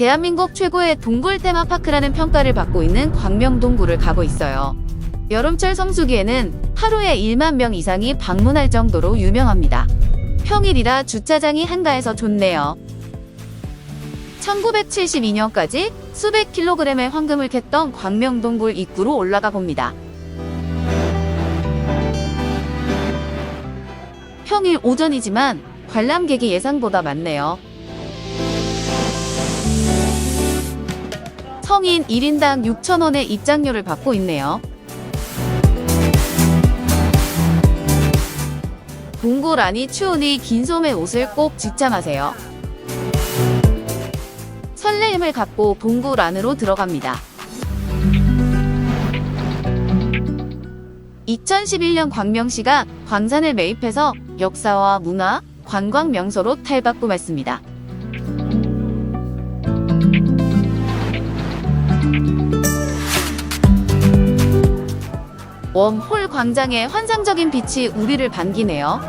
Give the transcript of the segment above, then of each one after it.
대한민국 최고의 동굴 테마파크라는 평가를 받고 있는 광명동굴을 가고 있어요. 여름철 성수기에는 하루에 1만 명 이상이 방문할 정도로 유명합니다. 평일이라 주차장이 한가해서 좋네요. 1972년까지 수백 킬로그램의 황금을 캤던 광명동굴 입구로 올라가 봅니다. 평일 오전이지만 관람객이 예상보다 많네요. 성인 1인당 6,000원의 입장료를 받고 있네요. 동굴 안이 추우니 긴 소매 옷을 꼭 직장하세요. 설레임을 갖고 동굴 안으로 들어갑니다. 2011년 광명시가 광산을 매입해서 역사와 문화, 관광 명소로 탈바꿈했습니다. 웜홀 광장의 환상적인 빛이 우리를 반기네요.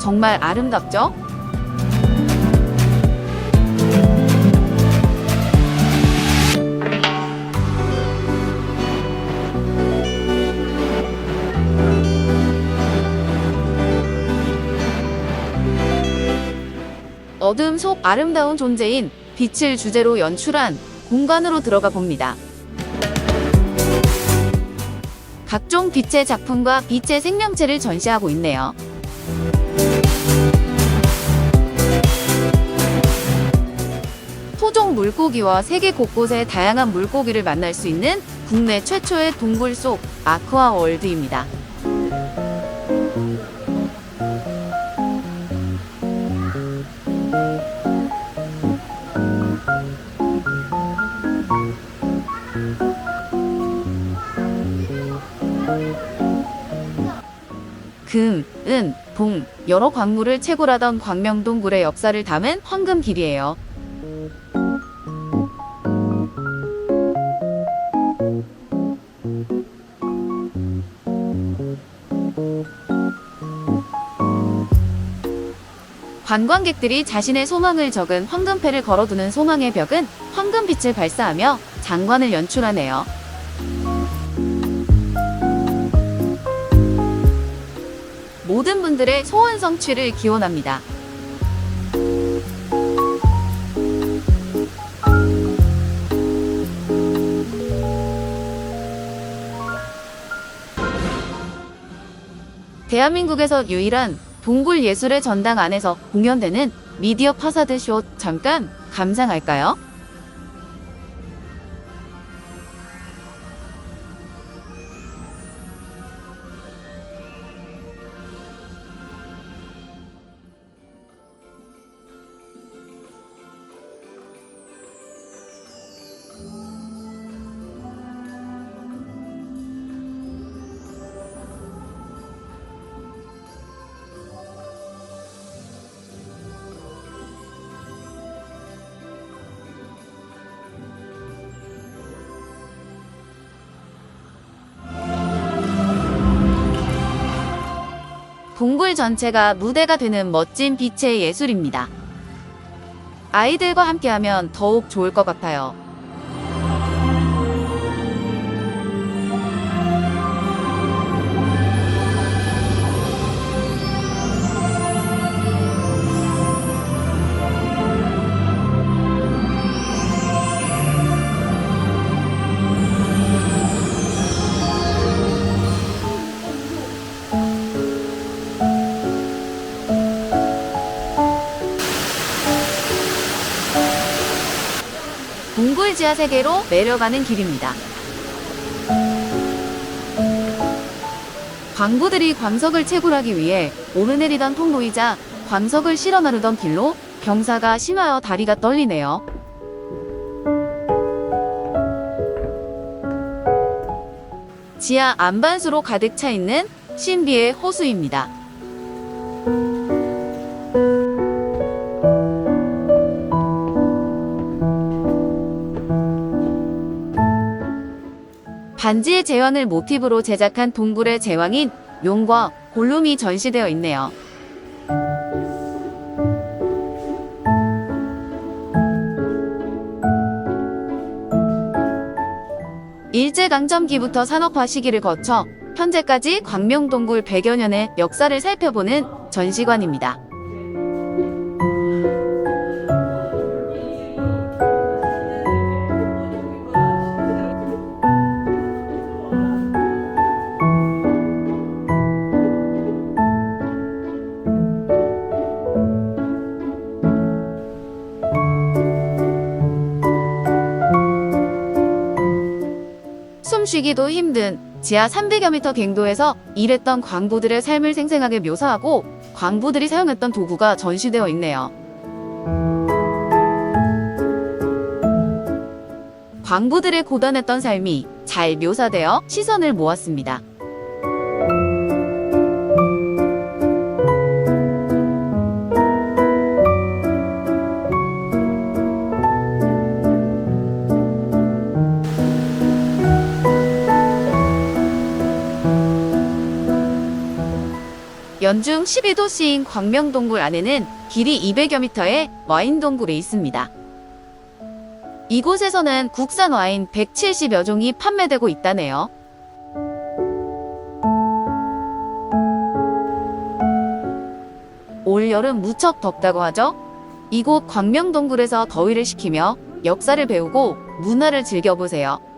정말 아름답죠? 어둠 속 아름다운 존재인 빛을 주제로 연출한 공간으로 들어가 봅니다. 각종 빛의 작품과 빛의 생명체를 전시하고 있네요. 토종 물고기와 세계 곳곳의 다양한 물고기를 만날 수 있는 국내 최초의 동굴 속 아쿠아 월드입니다. 금, 은, 봉 여러 광물을 채굴하던 광명동 굴의 역사를 담은 황금 길이에요. 관광객들이 자신의 소망을 적은 황금패를 걸어두는 소망의 벽은 황금빛을 발사하며 장관을 연출하네요. 모든 분들의 소원 성취를 기원합니다. 대한민국에서 유일한 동굴 예술의 전당 안에서 공연되는 미디어 파사드 쇼 잠깐 감상할까요? 동굴 전체가 무대가 되는 멋진 빛의 예술입니다. 아이들과 함께하면 더욱 좋을 것 같아요. 동굴 지하 세계로 내려가는 길입니다. 광부들이 광석을 채굴하기 위해 오르내리던 통로이자 광석을 실어 나르던 길로 경사가 심하여 다리가 떨리네요. 지하 안반수로 가득 차 있는 신비의 호수입니다. 반지의 제왕을 모티브로 제작한 동굴의 제왕인 용과 골룸이 전시되어 있네요. 일제강점기부터 산업화 시기를 거쳐 현재까지 광명동굴 100여 년의 역사를 살펴보는 전시관입니다. 쉬기도 힘든 지하 300여 미터 갱도에서 일했던 광부들의 삶을 생생하게 묘사하고 광부들이 사용했던 도구가 전시되어 있네요. 광부들의 고단했던 삶이 잘 묘사되어 시선을 모았습니다. 연중 12도시인 광명동굴 안에는 길이 200여 미터의 와인 동굴이 있습니다. 이곳에서는 국산 와인 170여 종이 판매되고 있다네요. 올 여름 무척 덥다고 하죠? 이곳 광명동굴에서 더위를 식히며 역사를 배우고 문화를 즐겨보세요.